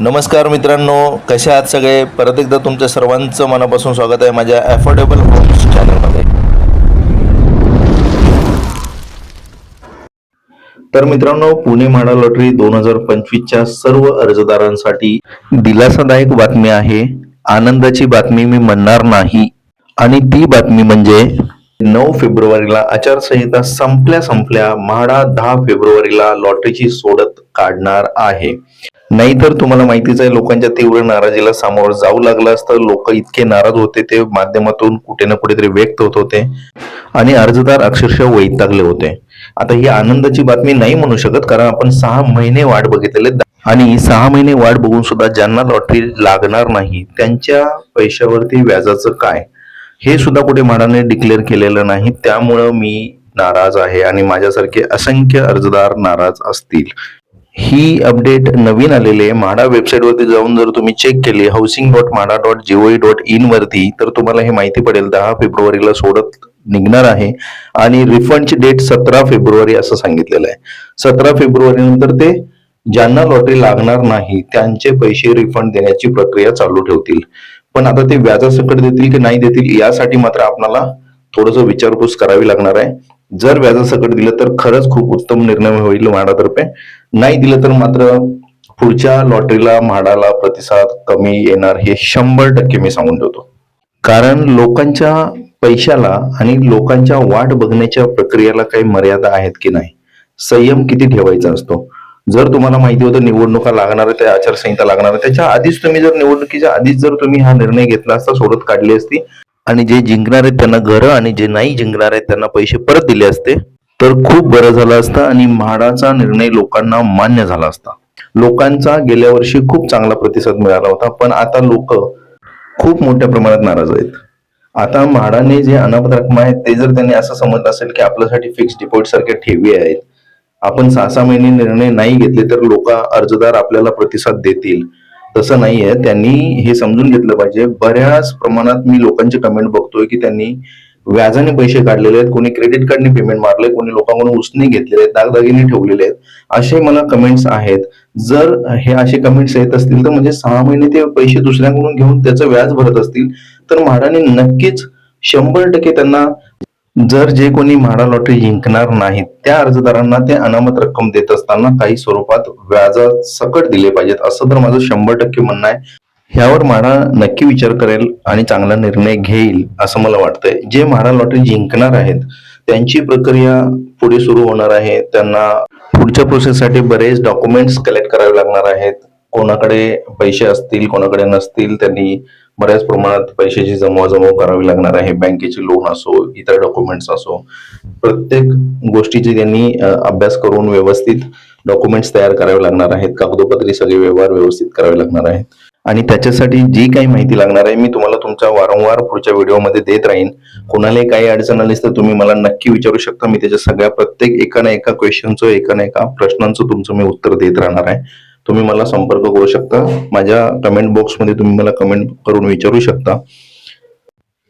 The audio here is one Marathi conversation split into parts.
नमस्कार मित्रांनो कसे आहात सगळे? परत एकदा तुमच्या सर्वांचं मनापासून स्वागत आहे माझ्या अफोर्डेबल होम्स चॅनलमध्ये तर मित्रांनो पुणे म्हाडा लॉटरी दोन हजार पंचवीसच्या सर्व अर्जदारांसाठी दिलासादायक बातमी आहे. आनंदाची बातमी मी म्हणणार नाही. आणि ती बातमी म्हणजे नऊ फेब्रुवारीला आचारसंहिता संपल्या संपल्या म्हाडा दहा फेब्रुवारीला लॉटरीची सोडत काढणार आहे. नाहीतर तुम्हाला माहितीच आहे लोकांच्या तीव्र नाराजीला सामोरं जाऊ लागलं असतं. लोक इतके नाराज होते ते माध्यमातून कुठे ना कुठेतरी व्यक्त होत होते. आणि अर्जदार अक्षरशः वैतागले होते. आता ही आनंदाची बातमी नाही म्हणू शकत कारण आपण सहा महिने वाट बघितलेले आणि सहा महिने वाट बघून सुद्धा ज्यांना लॉटरी लागणार नाही त्यांच्या पैशावरती व्याजाचं काय? हे सुद्धा कुठे म्हाडाने डिक्लेअर केलेलं नाही. त्यामुळं मी नाराज आहे आणि माझ्यासारखे असंख्य अर्जदार नाराज असतील. ही अपडेट नवीन आलेली आहे. म्हाडा वेबसाईटवरती जाऊन जर तुम्ही चेक केली housing dot MHADA dot GOV dot in वरती तर तुम्हाला हे माहिती पडेल दहा फेब्रुवारीला सोडत निघणार आहे. आणि रिफंडची डेट सतरा फेब्रुवारी असं सांगितलेलं आहे. सतरा फेब्रुवारी नंतर ते ज्यांना लॉटरी लागणार नाही त्यांचे पैसे रिफंड देण्याची प्रक्रिया चालू ठेवतील. पण आता ते व्याजासकट देतील की नाही देतील यासाठी मात्र आपणाला थोडस विचारपूस करावी लागणार आहे. जर व्याजासकट दिलं तर खरंच खूप उत्तम निर्णय होईल म्हाडातर्फे नाही दिलं तर मात्र पुढच्या लॉटरीला म्हाडाला प्रतिसाद कमी येणार हे शंभर टक्के मी सांगून ठेवतो. कारण लोकांच्या पैशाला आणि लोकांच्या वाट बघण्याच्या प्रक्रियेला काही मर्यादा आहेत की नाही संयम किती ठेवायचा असतो? जर तुम्हाला माहिती होतं निवडणुका लागणार त्या आचारसंहिता लागणार त्याच्या आधीच तुम्ही जर निवडणुकीच्या आधीच जर तुम्ही हा निर्णय घेतला असता सोडत काढली असती आणि जे जिंकणार आहेत त्यांना घरं आणि जे नाही जिंकणार आहेत त्यांना पैसे परत दिले असते तर खूप बरं झालं असतं आणि म्हाडाचा निर्णय लोकांना मान्य झाला असता. लोकांचा गेल्या वर्षी खूप चांगला प्रतिसाद मिळाला होता पण आता लोक खूप मोठ्या प्रमाणात नाराज आहेत. आता म्हाडाने जे अनामत रक्कम आहेत ते जर त्यांनी असं समजलं असेल की आपल्यासाठी फिक्स डिपॉझिट सारख्या ठेवी आहेत आपण सहा सहा महिने निर्णय नाही घेतले तर लोक अर्जदार आपल्याला प्रतिसाद देतील. तसं नाहीये. त्यांनी हे समजून घेतलं पाहिजे. बऱ्याच प्रमाणात मी लोकांचे कमेंट बघतोय की त्यांनी व्याजाने पैसे काढलेले आहेत कोणी क्रेडिट कार्डने पेमेंट मारले कोणी लोकांकडून उसने घेतलेले आहेत दागदागिने ठेवलेले आहेत असे मला कमेंट्स आहेत. जर हे असे कमेंट्स येत असतील तर म्हणजे सहा महिने ते पैसे दुसऱ्यांकडून घेऊन त्याचं व्याज भरत असतील तर म्हाडाने नक्कीच शंभर टक्के त्यांना जर जे कोणी म्हाडा लॉटरी जिंकणार नाहीत त्या अर्जदारांना ते अनामत रक्कम देत असताना काही स्वरूपात व्याजा सकट दिले पाहिजेत असं तर माझं शंभर टक्के म्हणणं आहे. ह्यावर म्हाडा नक्की विचार करेल आणि चांगला निर्णय घेईल असं मला वाटतंय. जे म्हाडा लॉटरी जिंकणार आहेत त्यांची प्रक्रिया पुढे सुरू होणार आहे. त्यांना पुढच्या प्रोसेससाठी बरेच डॉक्युमेंट्स कलेक्ट करावे लागणार आहेत. कोणाकडे पैसे असतील कोणाकडे नसतील त्यांनी बऱ्याच प्रमाणात पैशाची जमवाजमव करावी लागणार आहे. बँकेचे लोन असो इतर डॉक्युमेंट्स असो. प्रत्येक गोष्टीची त्यांनी अभ्यास करून व्यवस्थित डॉक्युमेंट्स तयार करावे लागणार आहेत. कागदोपत्री सगळे व्यवहार व्यवस्थित करावे लागणार आहेत. आणि त्याच्यासाठी जी काही माहिती लागणार आहे मी तुम्हाला तुमच्या वारंवार पुढच्या व्हिडिओमध्ये देत राहीन. कोणालाही काही अडचण आलीस तर तुम्ही मला नक्की विचारू शकता. मी त्याच्या सगळ्या प्रत्येक एका ना एका क्वेश्चनचं एका ना एका प्रश्नांचं तुमचं मी उत्तर देत राहणार आहे. तुम्ही मला संपर्क करू शकता. माझ्या कमेंट बॉक्समध्ये तुम्ही मला कमेंट करून विचारू शकता.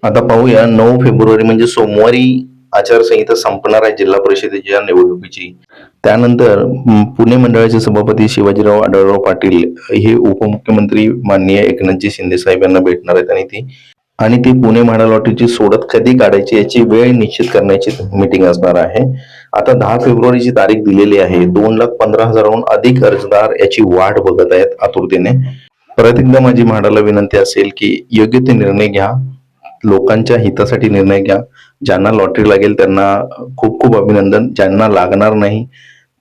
आता पाहूया नऊ फेब्रुवारी म्हणजे सोमवारी आचारसंहिता संपणार आहे जिल्हा परिषदेच्या निवडणुकीची. त्यानंतर पुणे मंडळाचे सभापती शिवाजीराव आढळराव पाटील हे उपमुख्यमंत्री माननीय एकनाथजी शिंदे साहेब यांना भेटणार आहेत आणि ती आणि ती पुणे म्हाडा लॉटरीची सोडत कधी काढायची याची वेळ निश्चित करण्याची मीटिंग असणार आहे. आता दहा फेब्रुवारीची तारीख दिलेली आहे. दोन लाख पंधरा हजाराहून अधिक अर्जदार याची वाट बघत आहेत आतुरतेने. परत एकदा माझी म्हाडाला विनंती असेल की योग्य ते निर्णय घ्या. लोकांच्या हितासाठी निर्णय घ्या. ज्यांना लॉटरी लागेल त्यांना खूप खूप अभिनंदन. ज्यांना लागणार नाही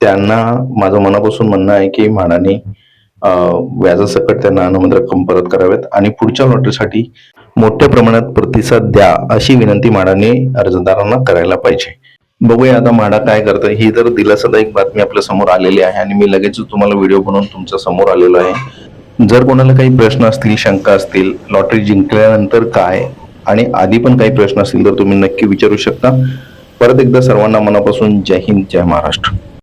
त्यांना माझं मनापासून म्हणणं आहे की म्हाडाने व्याजासकट त्यांना अनुमत रक्कम परत कराव्यात आणि पुढच्या लॉटरीसाठी मोठ्या प्रमाणात प्रतिसाद द्या अशी विनंती म्हाडाने अर्जदारांना करायला पाहिजे. बघूया आता म्हाडा काय करतं ही तर दिलासादायक बातमी आपल्यासमोर आलेली आहे आणि मी लगेच तुम्हाला व्हिडिओ बनवून तुमच्यासमोर आलेलो आहे. जर कोणाला काही प्रश्न असतील शंका असतील लॉटरी जिंकल्यानंतर काय आणि आधी पण काही प्रश्न असतील तर तुम्ही नक्की विचारू शकता. परत एकदा सर्वांना मनापासून जय हिंद जय महाराष्ट्र.